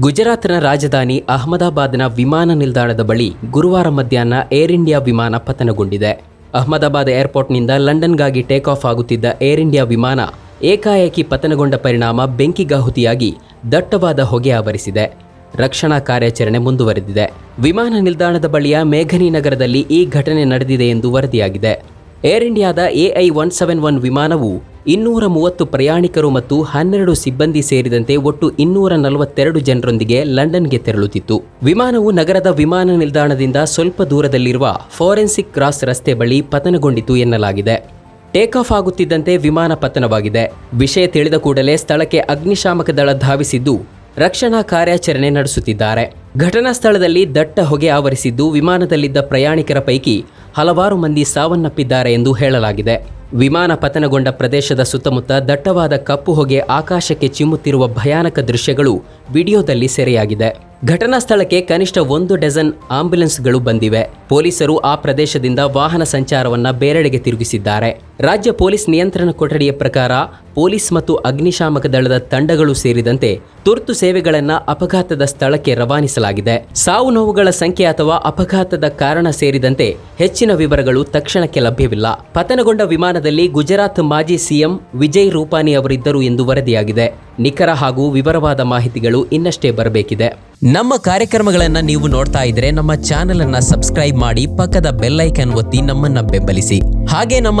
ಗುಜರಾತ್ನ ರಾಜಧಾನಿ ಅಹಮದಾಬಾದ್ನ ವಿಮಾನ ನಿಲ್ದಾಣದ ಬಳಿ ಗುರುವಾರ ಮಧ್ಯಾಹ್ನ ಏರ್ ಇಂಡಿಯಾ ವಿಮಾನ ಪತನಗೊಂಡಿದೆ. ಅಹಮದಾಬಾದ್ ಏರ್ಪೋರ್ಟ್ನಿಂದ ಲಂಡನ್ಗಾಗಿ ಟೇಕ್ ಆಫ್ ಆಗುತ್ತಿದ್ದ ಏರ್ ಇಂಡಿಯಾ ವಿಮಾನ ಏಕಾಏಕಿ ಪತನಗೊಂಡ ಪರಿಣಾಮ ಬೆಂಕಿಗಾಹುತಿಯಾಗಿ ದಟ್ಟವಾದ ಹೊಗೆ ಆವರಿಸಿದೆ. ರಕ್ಷಣಾ ಕಾರ್ಯಾಚರಣೆ ಮುಂದುವರೆದಿದೆ. ವಿಮಾನ ನಿಲ್ದಾಣದ ಬಳಿಯ ಮೇಘನಿ ನಗರದಲ್ಲಿ ಈ ಘಟನೆ ನಡೆದಿದೆ ಎಂದು ವರದಿಯಾಗಿದೆ. ಏರ್ ಇಂಡಿಯಾದ ಎಐ ಒನ್ ಸೆವೆನ್ ಒನ್ ವಿಮಾನವು ಇನ್ನೂರ ಮೂವತ್ತು ಪ್ರಯಾಣಿಕರು ಮತ್ತು ಹನ್ನೆರಡು ಸಿಬ್ಬಂದಿ ಸೇರಿದಂತೆ ಒಟ್ಟು ಇನ್ನೂರ ನಲವತ್ತೆರಡು ಜನರೊಂದಿಗೆ ಲಂಡನ್ಗೆ ತೆರಳುತ್ತಿತ್ತು. ವಿಮಾನವು ನಗರದ ವಿಮಾನ ನಿಲ್ದಾಣದಿಂದ ಸ್ವಲ್ಪ ದೂರದಲ್ಲಿರುವ ಫೋರೆನ್ಸಿಕ್ ಕ್ರಾಸ್ ರಸ್ತೆ ಬಳಿ ಪತನಗೊಂಡಿತು ಎನ್ನಲಾಗಿದೆ. ಟೇಕ್ ಆಫ್ ಆಗುತ್ತಿದ್ದಂತೆ ವಿಮಾನ ಪತನವಾಗಿದೆ. ವಿಷಯ ತಿಳಿದ ಕೂಡಲೇ ಸ್ಥಳಕ್ಕೆ ಅಗ್ನಿಶಾಮಕ ದಳ ಧಾವಿಸಿದ್ದು ರಕ್ಷಣಾ ಕಾರ್ಯಾಚರಣೆ ನಡೆಸುತ್ತಿದ್ದಾರೆ. ಘಟನಾ ಸ್ಥಳದಲ್ಲಿ ದಟ್ಟ ಹೊಗೆ ಆವರಿಸಿದ್ದು ವಿಮಾನದಲ್ಲಿದ್ದ ಪ್ರಯಾಣಿಕರ ಪೈಕಿ ಹಲವಾರು ಮಂದಿ ಸಾವನ್ನಪ್ಪಿದ್ದಾರೆ ಎಂದು ಹೇಳಲಾಗಿದೆ. ವಿಮಾನ ಪತನಗೊಂಡ ಪ್ರದೇಶದ ಸುತ್ತಮುತ್ತ ದಟ್ಟವಾದ ಕಪ್ಪು ಹೊಗೆ ಆಕಾಶಕ್ಕೆ ಚಿಮ್ಮುತ್ತಿರುವ ಭಯಾನಕ ದೃಶ್ಯಗಳು ವಿಡಿಯೋದಲ್ಲಿ ಸೆರೆಯಾಗಿದೆ. ಘಟನಾ ಸ್ಥಳಕ್ಕೆ ಕನಿಷ್ಠ ಒಂದು ಡಜನ್ ಆಂಬ್ಯುಲೆನ್ಸ್ಗಳು ಬಂದಿವೆ. ಪೊಲೀಸರು ಆ ಪ್ರದೇಶದಿಂದ ವಾಹನ ಸಂಚಾರವನ್ನು ಬೇರೆಡೆಗೆ ತಿರುಗಿಸಿದ್ದಾರೆ. ರಾಜ್ಯ ಪೊಲೀಸ್ ನಿಯಂತ್ರಣ ಕೊಠಡಿಯ ಪ್ರಕಾರ ಪೊಲೀಸ್ ಮತ್ತು ಅಗ್ನಿಶಾಮಕ ದಳದ ತಂಡಗಳು ಸೇರಿದಂತೆ ತುರ್ತು ಸೇವೆಗಳನ್ನು ಅಪಘಾತದ ಸ್ಥಳಕ್ಕೆ ರವಾನಿಸಲಾಗಿದೆ. ಸಾವು ನೋವುಗಳ ಸಂಖ್ಯೆ ಅಥವಾ ಅಪಘಾತದ ಕಾರಣ ಸೇರಿದಂತೆ ಹೆಚ್ಚಿನ ವಿವರಗಳು ತಕ್ಷಣಕ್ಕೆ ಲಭ್ಯವಿಲ್ಲ. ಪತನಗೊಂಡ ವಿಮಾನದಲ್ಲಿ ಗುಜರಾತ್ ಮಾಜಿ ಸಿಎಂ ವಿಜಯ್ ರೂಪಾನಿ ಅವರಿದ್ದರು ಎಂದು ವರದಿಯಾಗಿದೆ. ನಿಖರ ಹಾಗೂ ವಿವರವಾದ ಮಾಹಿತಿಗಳು ಇನ್ನಷ್ಟೇ ಬರಬೇಕಿದೆ. ನಮ್ಮ ಕಾರ್ಯಕ್ರಮಗಳನ್ನು ನೀವು ನೋಡ್ತಾ ಇದ್ರೆ ನಮ್ಮ ಚಾನೆಲ್ ಅನ್ನ ಸಬ್ಸ್ಕ್ರೈಬ್ ಮಾಡಿ ಪಕ್ಕದ ಬೆಲ್ಲೈಕನ್ ಒತ್ತಿ ನಮ್ಮನ್ನ ಬೆಂಬಲಿಸಿ. ಹಾಗೆ ನಮ್ಮ